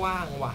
กว้างว่ะ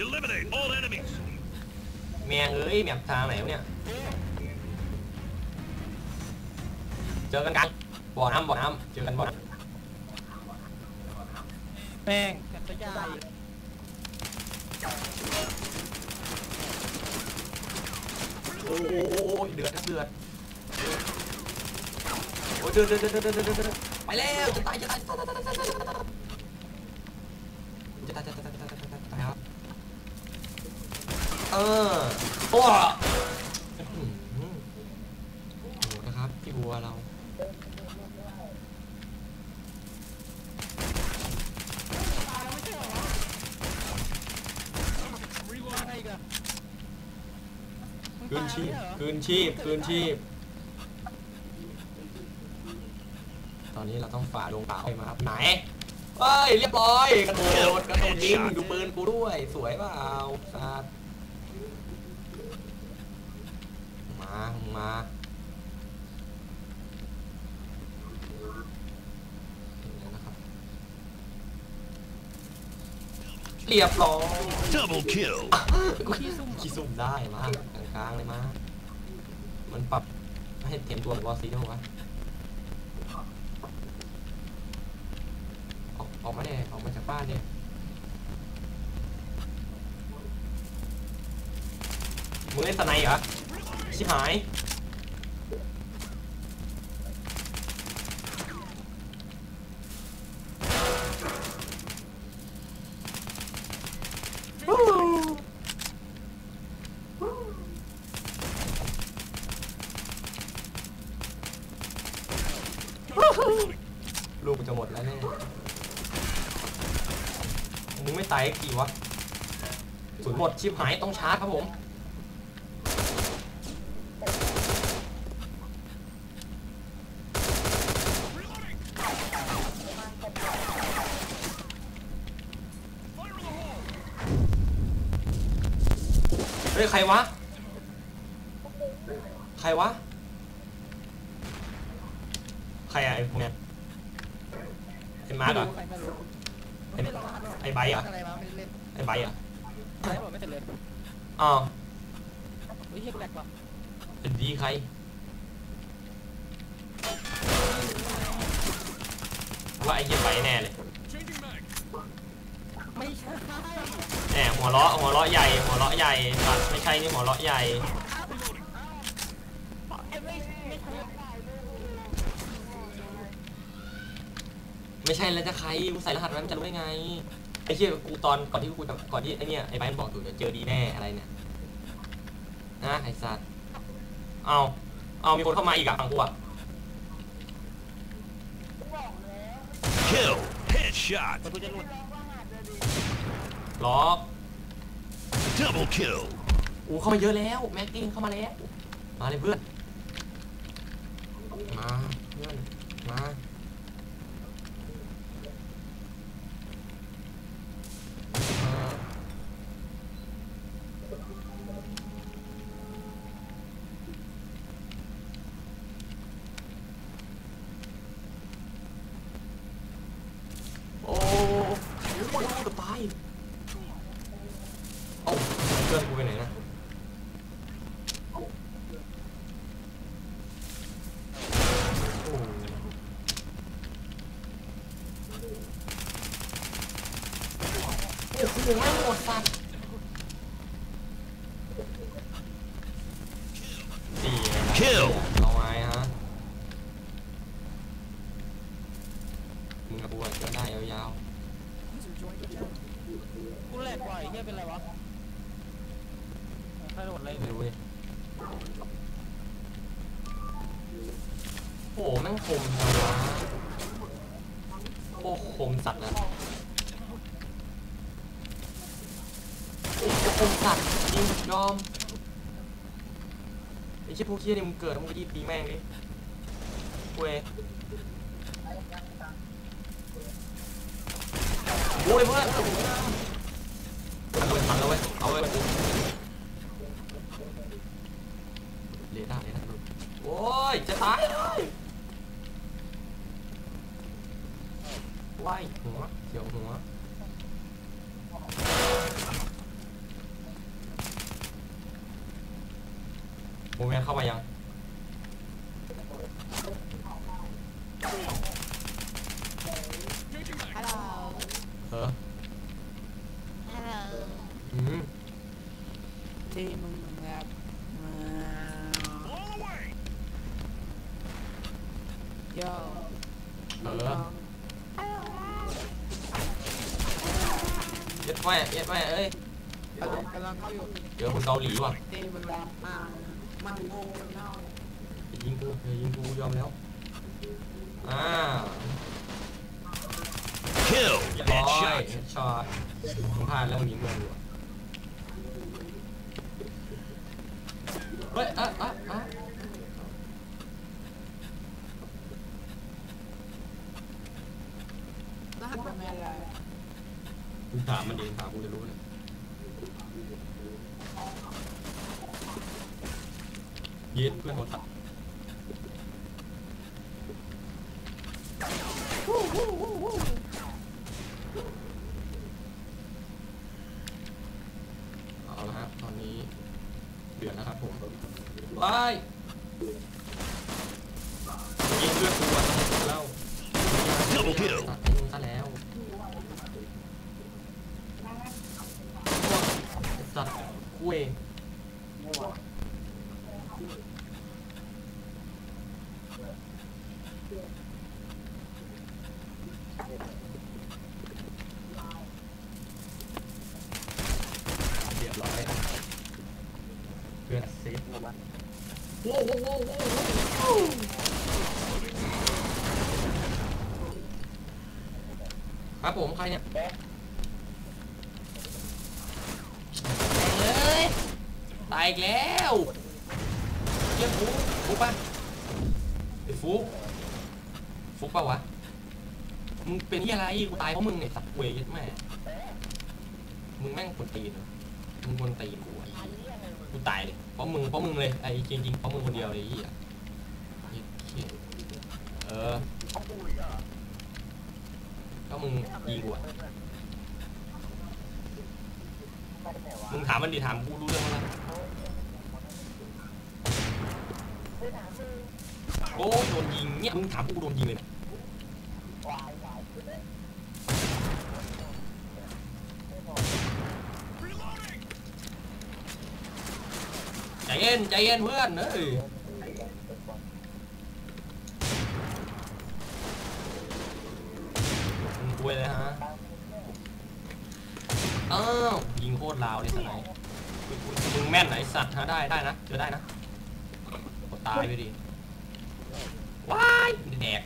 Eliminate all enemies. แมงเอ้ยแมปทางไหนเนี่ย เจอกันกลางบ่อน้ำบ่อน้ำเจอกันบ่อน้แม่งแกตะยายำโอ้โหเดือดเดือดโอ้ยเดือดเดือดเดือดเดือดเดือดเดือดเดือดไปแล้วจะตายจะตายจะตายจะตายจะตายจะตายจะตายจะตายจะตายจะตายจะตายจะตายครับเออโอ้โหนะครับพี่บัวเราอะไรอีกัน คืนชีพคืนชีพคืนชีพ ตอนนี้เราต้องฝ่าดงเปล่ามาครับไหนเฮ้ยเรียบร้อยกระโดดกระโดดยิงดูปืนกูด้วย สวยเปล่าสัตว์มามาเดี๋ยวนะครับเรียบร้อย Double kill. ขี้ซุ่มขี้ซุ่มได้มาก ลางเลยมา มันปรับให้เตรียมตัวบอสซีด้วยวะออกออกมาเนี่ยออกมาจากบ้านเนี่ยมึงเล่นสไนเหรอชิบหายวู้ลูกมันจะหมดแล้วเนี่ยมึงไม่ ตายกี่วะศูนย์หมดชิบหายต้องชาร์จครับผมเฮ้ยใครวะ ใครวะ ใครอะไอ้พวกเนี้ยไอ้มาร์กเหรอไอ้ไอ้ใบร์อะอะ ไรมาไม่ได้เล่นไอ้ใบร์อะใครบอกไม่เสร็จเลยอ้าวเฮ้ยเฮียกูแหลกว่ะเป็นดีใครว่าไอ้เหี้ยใบร์แน่เลยไม่ใช่แหมหัวเราะหัวเราะใหญ่หัวเราะใหญ่สัตว์ไม่ใช่นี่หัวเราะใหญ่ไม่ใช่แล้วจะใครกูใส่รหัสไว้มันจะรู้ได้ไง ไอ้เชี่ยกูตอนก่อนที่กูจะก่อนที่ไอ้เนี่ยไอ้ไบร์ทบอกอยู่เดี๋ยวเจอดีแน่อะไรเนี่ยนะไอ้สัตว์เอาเอามีคนเข้ามาอีกอะฝั่งกูอะ Kill. Headshot. มันกูจะหลุดล็อก Double kill. อูเข้ามาเยอะแล้วแม็กกิ้งเข้ามาแล้ว มาเลยเพื่อน มาเพื่อนมาเออโอ้โหเกือบตายเอ้าเพื่อนกูไปไหนนะ โอ้โหโอ้โหแม่หมดสัตว์สี่ Kill เอาไว้ฮะมึงกับกูอะเจอได้ยาวกูแหลกว่ะไอ้เฮียเป็นไรวะใครโดนอะไรๆไม่รู้เลยโอ้โหแม่งคมจังวะโอ้คมสัตว์นะโอมสัตว์จริงยอไอ้ชี่ยพวกเชี่ยนี่มึงเกิดแล้วมึงก็รีบตีแม่งดิเว้ยโอ้ยเพื่อนเลยทันแล้วเว้ยเอาเว้เลด้าเลด้าโอ้ยจะตายเลยว้ายหัวเขียวหัว โมเมนต์เข้ามายังฮัลโหลเออฮัลโหลอืมที่มึงแบบมา All the way. โยเออฮัลโหลเย็ดแม่เย็ดแม่เอ้ยกำลังกำลังเข้าอยู่เจอคนเกาหลีว่ะที่มึงแบบ มามันงงเนาะอย่ายิงกูอย่ายิงกูยอมแล้ว อ่า Kill. เรียบร้อย Headshot. ช็อตมึงพลาดแล้วมึงยิงเพื่อนกูอะเฮ้ยอะอะอะรหัสเป็นอะไรมึงถามมันเองถามกูจะรู้เลย เย็ดเพื่อนโหดตัดเอาละฮะตอนนี้เดือดแล้วครับผมว้ายยิงเพื่อนกูอะแล้ว Double kill ตัดให้มึงซะแล้วสัตว์กูเองเรียบร้อยเพื่อนเซฟโว้วโว้วโว้วโว้วโว้ว ครับผมใครเนี่ยเลยตายอีกแล้วเยี่ยฟุกฟุกปะไอ้ฟุกฟุกปะวะ มึงเป็นที่อะไรกูตายเพราะมึงไอ้สัตว์เวยัดแม่ มึงแม่งคนตีนเหรอมึงคนตีนกูอะ กูตายเลยเพราะมึงเพราะมึงเลยไอ้จริงจริงเพราะมึงคนเดียวเลยไอ้เหี้ยเหี้ยเหี้ยเออก็มึงยิงกูอะมึงถามมันดิถามกูรู้เรื่องมั้ยโอ้โดนยิงเนี่ยมึงถามกูโดนยิงเลยนะใจเย็นใจเย็นเพื่อนเอ้ยกลัวเลยฮะ อ้าว ยิงโคตรลาวเลยสไนป์มึงแม่นไหนสัตว์ฮะได้ได้นะเจอได้นะตายไปดิว้ายแดก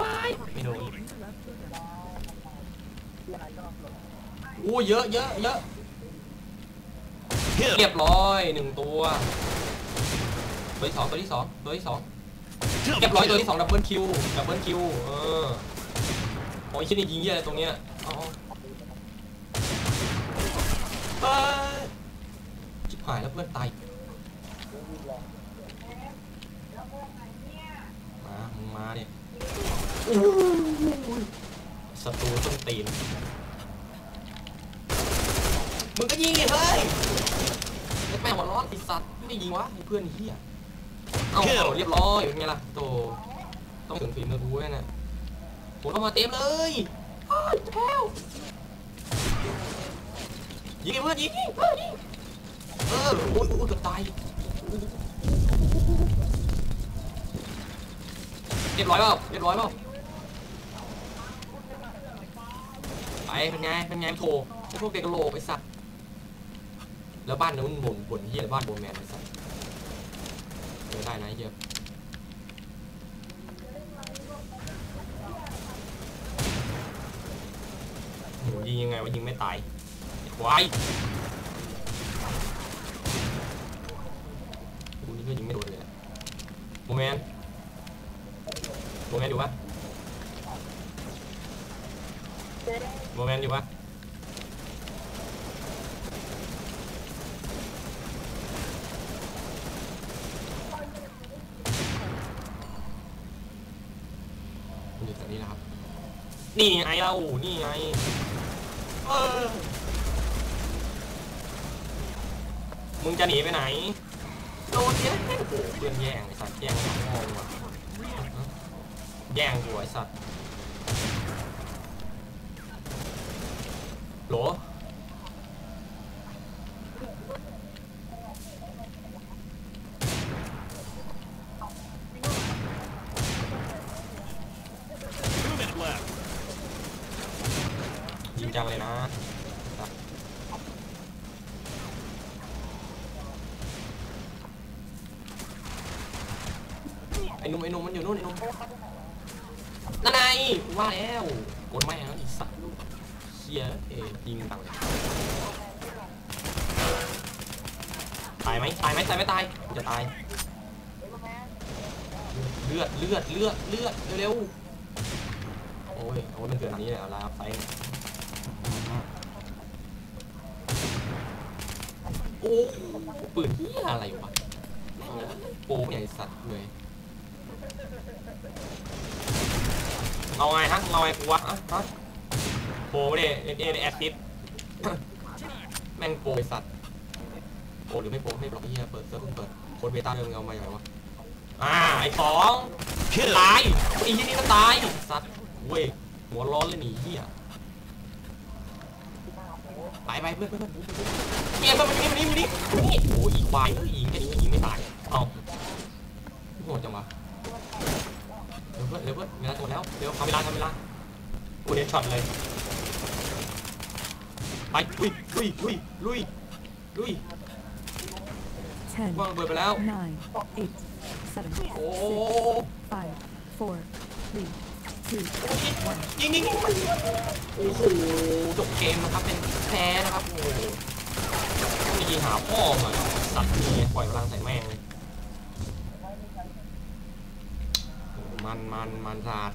ว้ายไม่โดนโอ้เยอะเยอะเยอะ Kill. เรียบร้อยหนึ่งตัว ตัวที่สองตัวที่สองตัวที่สองเรียบร้อยตัวที่สองดับเบิลคิวดับเบิลคิวเออโอ้ยชิ้นนี้ยิงเยอะไรตรงเนี้ยเอ๋อเอ้ยชิบหายแล้วเพื่อนตายมามึงมาเนี่ยศัตรูต้นตีน มึงก็ยิงดิเฮ้ยแม่หัวร้อนไอสัตว์ไม่ยิงวะไอ้เพื่อนเฮียเอาเรียบร้อยเป็นไงล่ะโตต้องถึงฝีมือกูแน่น่ะผมเข้ามาเต็มเลยแพ้วยิงเพื่อนยิงเออยิงเออโอ้ยโอ้ยเกือบตายเรียบร้อยเปล่าเรียบร้อยเปล่าไปเป็นไงเป็นไงโถพวกเด็กโลกไอ้สัตว์ แล้วบ้านนู้นบ่นบ่นเฮียบ้านโบแมนไอ้สัสเออได้นะเฮียโหยิงยังไงวะยิงไม่ตายควายโมเมนต์โมเมนต์อยู่ปะโมเมนอยู่ปะมันอยู่แถวนี้นะครับ นี่ไงเรานี่ไงเออมึงจะหนีไปไหนโดนเยอะโอ้โหเพื่อนแย่งไอ้สัตว์แย่งงมองว่ะแย่งกูไอ้สัตว์โหลอ จังเลยนะไอ้หนุ่มไอ้หนุ่มมันอยู่นู่นไอ้หนุ่มนั่นไงว่าแล้วกดไม่แล้วอีสัตว์เชียเอยิงต่างเลยตายไหมตายไหมตายไม่ตายจะตายเลือดเลือดเลือดเลือดเร็วๆโอ้ยโอ้ยมันเกิดทางนี้เลยอาลาไฟเนี่ย โอ้โหปืนเหียอะไรวะโป้ใหญ่สัตว์เลยเอาไงฮะเอาไงกูวะฮะโป้ไม่ได้เอ็นเอ็นแอดซิดแม่งโป้ไอสัตว์โป้หรือไม่โป้ไม่โป้เฮียเปิดเซิร์ฟเพิ่งเปิดโค้ดเบต้าเริ่มเอามาอย่างไรวะอ่าไอ้สองตายไอ้ที่นี่มันตายสัตว์เว้ยหัวร้อนเลยหนีเหี้ยไปไปเพื่อนเพื่อน เพื่อนเมียเพื่อนมันนี่มันนี่มันนี่นี่โอ้ยอีควายเอ้ยยิงแค่นี้ยิงไม่ตายเอาโหดจังวะเร็วเพื่อนเร็วเพื่อนเวลาจะหมดแล้วเร็วทำเวลาทำเวลากูเดนช็อตเลยไปลุยลุยลุยลุยลุยว่างเบิดไปแล้วโอ้ยิงยิงยิงโอ้โหจบเกมนะครับเป็นแพ้นะครับโอ้ โหต้องยิงหาพ่อมาสัตว์นี่ปล่อยพลังใส่แม่งเลยมันมันมันสาด